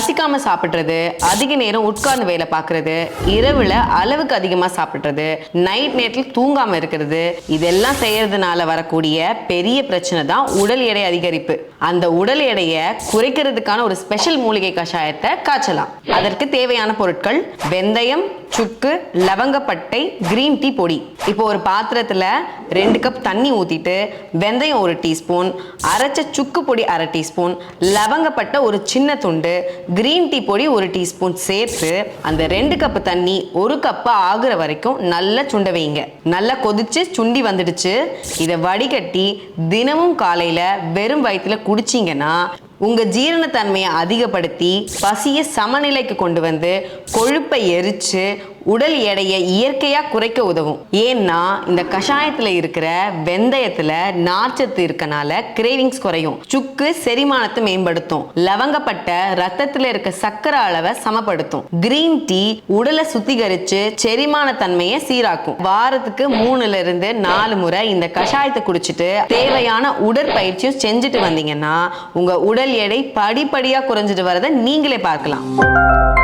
பசிக்காம சாப்பிடுறது அதிக நேரம் உட்கார்ந்து வேலை பார்க்கறது இரவுல அளவுக்கு அதிகமா சாப்பிடுறது நைட் நேரத்தில் தூங்காம இருக்கிறது இதெல்லாம் செய்யறதுனால வரக்கூடிய பெரிய பிரச்சனை தான் உடல் எடை அதிகரிப்பு. அந்த உடல் எடையை குறைக்கிறதுக்கான ஒரு ஸ்பெஷல் மூலிகை கஷாயத்தை காய்ச்சலாம். அதற்கு தேவையான பொருட்கள் வெந்தயம் சுக்கு லவங்கப்பட்டை கிரீன் டீ பொடி. இப்போ ஒரு பாத்திரத்துல ரெண்டு கப் தண்ணி ஊத்திட்டு வெந்தயம் ஒரு டீஸ்பூன் அரைச்ச சுக்கு பொடி அரை டீஸ்பூன் லவங்கப்பட்டை ஒரு சின்ன துண்டு கிரீன் டீ பொடி ஒரு டீஸ்பூன் சேர்த்து அந்த ரெண்டு கப்பு தண்ணி ஒரு கப்பு ஆகுற வரைக்கும் நல்லா சுண்ட வைங்க. நல்லா கொதிச்சு சுண்டி வந்துடுச்சு. இதை வடிகட்டி தினமும் காலையில வெறும் வயிற்றுல குடிச்சிங்கன்னா உங்க ஜீரணத்தன்மையை அதிகப்படுத்தி பசியை சமநிலைக்கு கொண்டு வந்து கொழுப்பை எரிச்சு உடல் எடையை இயற்கையாக குறைக்க உதவும். ஏன்னா இந்த கஷாயத்தில் இருக்கிற வெந்தயத்தில் நார்ச்சத்து இருக்கனால கிரேவிங்ஸ் குறையும். சுக்கு செரிமானத்தை மேம்படுத்தும். லவங்கப்பட்ட ரத்தத்தில் இருக்க சர்க்கரை அளவை சமப்படுத்தும். கிரீன் டீ உடலை சுத்திகரித்து செரிமான தன்மையை சீராக்கும். வாரத்துக்கு மூணுல இருந்து நாலு முறை இந்த கஷாயத்தை குடிச்சிட்டு தேவையான உடற்பயிற்சியும் செஞ்சுட்டு வந்தீங்கன்னா உங்க உடல் எடை படிப்படியாக குறைஞ்சிட்டு வரதை நீங்களே பார்க்கலாம்.